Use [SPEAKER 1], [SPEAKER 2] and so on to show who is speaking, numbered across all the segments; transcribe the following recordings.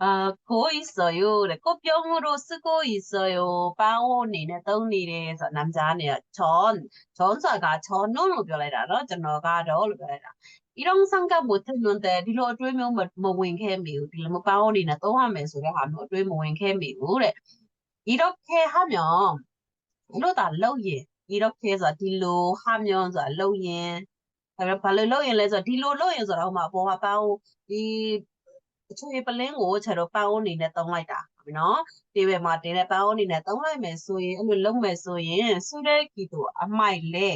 [SPEAKER 1] 아, 보고 있어 요. 그 래, 꽃병으로 쓰고 있어 요. 빵오니 네, 떡니래에서 남자네 요. 전, 전사가 전으로 변해 라. 전어가로 변해 라. 이런 생각 못했는 데, 리로追명을 먹은 캠이 요. 리로 빵오니나 또 하면서 하면追먹은 캠이 요. 그 래, 이렇게 하 면, 이러다 러 예. 이렇게 해서 딜로 하면서 러 예. 그 래, 발로 러 예. 그래서 딜로 러 예. 그래서 아마 뭐가 빵 오, 이 ဒီချွေပလင်းကိုခြေတော့ပန်းအိုးအနေနဲ့သုံးလိုက်တာဟုတ်နော်ဒီဘက်မှာတင်းတဲ့ပန်းအိုးအနေနဲ့သုံးလိုက်မယ်ဆိုရင်အဲ့လိုလုပ်မယ်ဆိုရင်ဆူတဲ့ကီကိုအမိုက်လဲ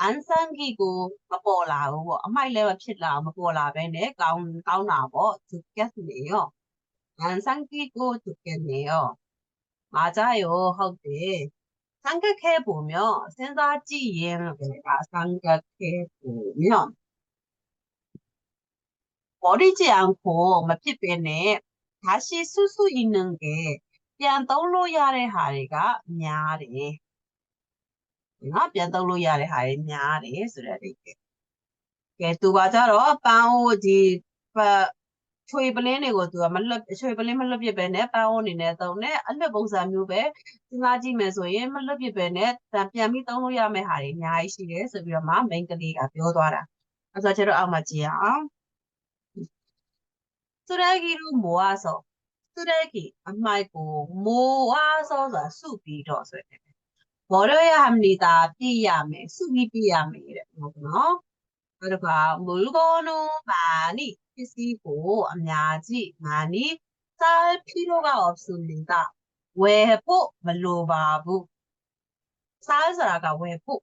[SPEAKER 1] အန်ဆန်ကီကိုမပေါ်လာဘူးပေါ့အမိုက်လဲမဖြစ်လာမပေါ်လာပဲနဲ့ကောင်းကောင်းတာပေါ့သူကက်နေရောအန်ဆန်ကီကိုသူကက်နေရော맞아요ဟုတ်တယ် 생각해 보면 생각지엔 내가 생각해 보면 버리지 않고 몇ဖြစ်ပဲနဲ့ 다시 쓸 수 있는 게ပြန်သုံးလို့ရတဲ့ဟာတွေကများတယ်နော်ပြန်သုံးလို့ရတဲ့ဟာတွေများတယ်ဆိုတဲ့အဓိပ္ပာယ်ကဲသူကကြတော့ပန်းအိုးဒီချွေပလင်းတွေကိုသူကမလွတ်ချွေပလင်းမလွတ်ပြစ်ပဲနဲ့ပန်းအိုးအနေနဲ့သုံးတယ်အလွတ်ပုံစံမျိုးပဲစဉ်းစားကြည့်မယ်ဆိုရင်မလွတ်ပြစ်ပဲနဲ့ပြန်ပြီးသုံးလို့ရမယ့်ဟာတွေအများကြီးရှိတယ်ဆိုပြီးတော့မှ main ကလေးကပြောသွားတာအဲဆိုကျွန်တော်အောက်မှာကြည့်အောင် 쓰레기를 모아서 쓰레기 안 말고 모아서 수비로 버려야 합니다. 비야메 수비 비야메 이거구나. 그러니까 물건을 많이 쓰시고 아니지 많이 쌀 필요가 없습니다. 외부 물로바부 쌀사라가 외부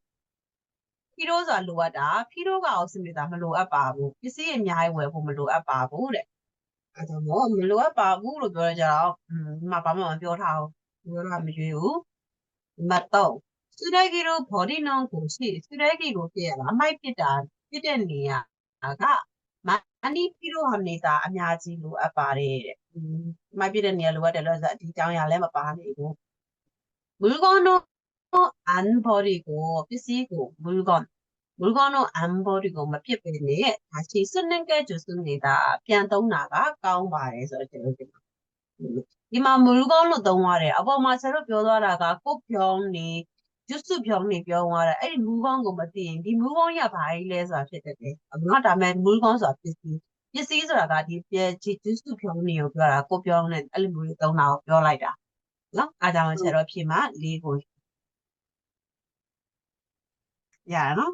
[SPEAKER 1] 필요가 로하다 필요가 없습니다. 말로바부 이스에 많이 외부 말로바부래. အဲ့တော့မလိုအပ်ပါဘူးလို့ပြောကြတော့ဒီမှာဘာမှမပြောထားဘူးပြောတာမရွေးဘူးဒီမှာတော့စူဒဂီရိုဘော်ဒီနောင်ကိုရှိစူဒဂီကိုပြရတာအမိုက်ဖြစ်တာဖြစ်တဲ့နေရာကမန်ဒီပီရိုဟမ်နေတာအများကြီးလိုအပ်ပါတယ်တဲ့။မိုက်ပြတဲ့နေရာလိုအပ်တယ်လို့ဆိုဒီကြောင်ရလည်းမပါနေဘူး။ဘူဂွန်တို့အန်ဘော်ဒီကိုပစ္စည်းကိုဘူဂွန် 물건은 안 버리고 막 피해버리네. 다시 쓰는 게 좋습니다. ပြန်သုံးတာကကောင်းပါတယ်ဆိုတော့ကျွန်တော်ဒီမှာဒီမှာ 물건 လို့သုံးရတယ်အပေါ်မှာဆရာတို့ပြောသွားတာကကိုဖြောင်းနေကျွတ်စုဖြောင်းနေပြောသွားတယ်အဲ့ဒီ 물건 ကိုမသိရင်ဒီ 물건 ရဘာကြီးလဲဆိုတာဖြစ်တတ်တယ်အမကဒါမဲ့ 물건 ဆိုတာပစ္စည်းပစ္စည်းဆိုတာကဒီကျွတ်စုဖြောင်းနေကိုပြောတာကိုဖြောင်းနေအဲ့လိုမျိုးသုံးတာကိုပြောလိုက်တာနော်အားကြောင့်ဆရာတို့ဖြေမှာ၄ကိုရနော်